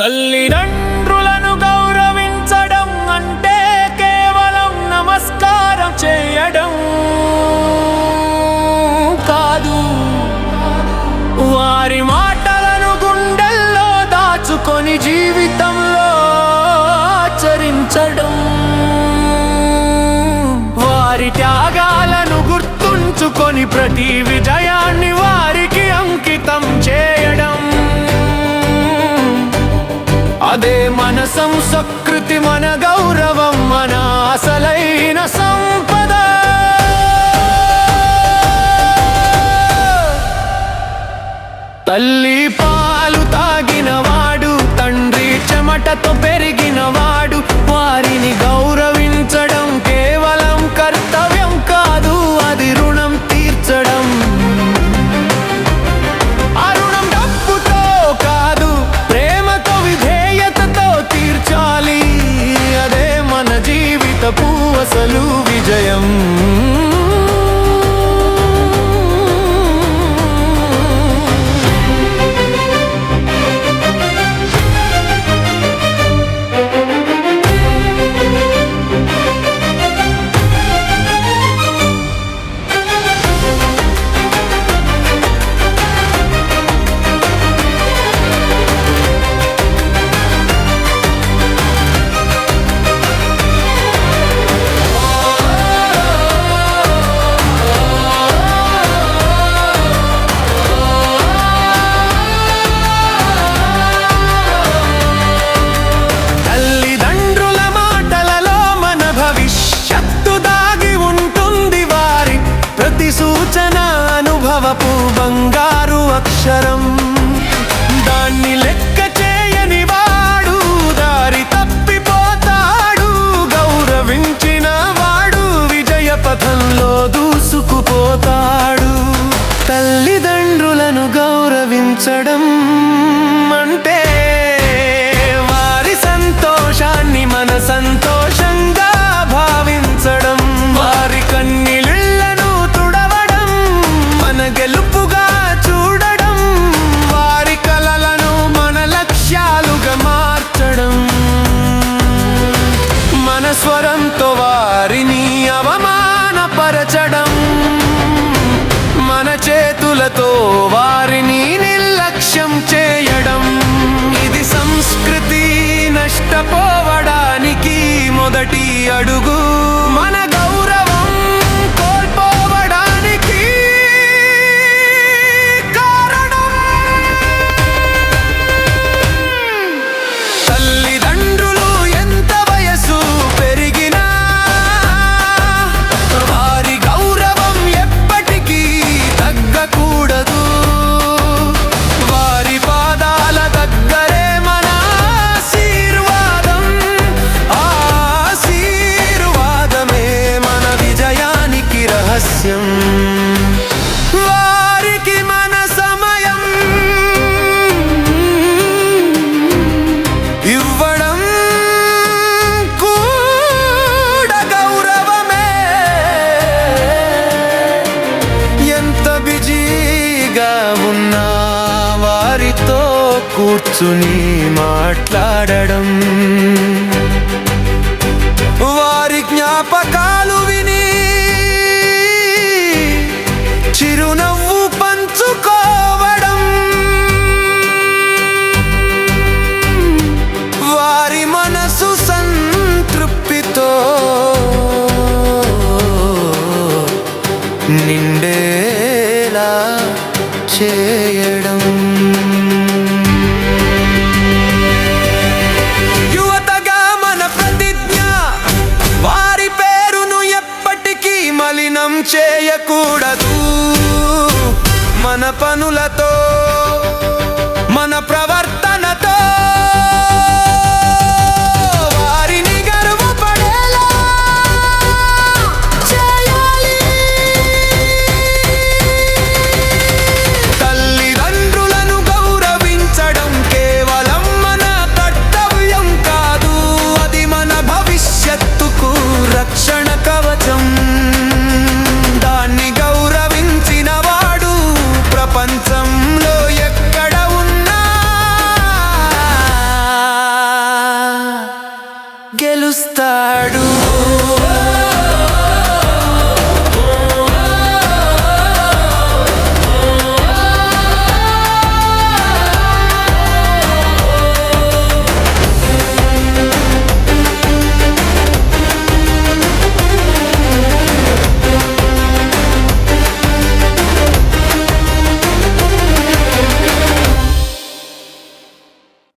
తల్లిదండ్రులను గౌరవించడం అంటే కేవలం నమస్కారం చేయడం కాదు. వారి మాటలను గుండెల్లో దాచుకొని జీవితంలో ఆచరించడం. వారి త్యాగాలను గుర్తుంచుకొని ప్రతి విజయాన్ని మన సంస్కృతి మన గౌరవం మన అసలైన సంపద. తల్లి పాలు తాగినవాడు తండ్రి చెమటతో పెరిగి జీవితపు విజయం. బంగారు అక్షరం. దాన్ని లెక్క స్వరంతో వారిని అవమానపరచడం. మన చేతులతో వారిని నిర్లక్ష్యం చేయడం. ఇది సంస్కృతి నష్టపోవడానికి మొదటి అడుగు. కూర్చుని మాట్లాడడం. వారి జ్ఞాపకాలు విని చిరునవ్వు పంచుకోవడం. వారి మనసు సంతృప్తితో నిండేలా చేయడం. la panula start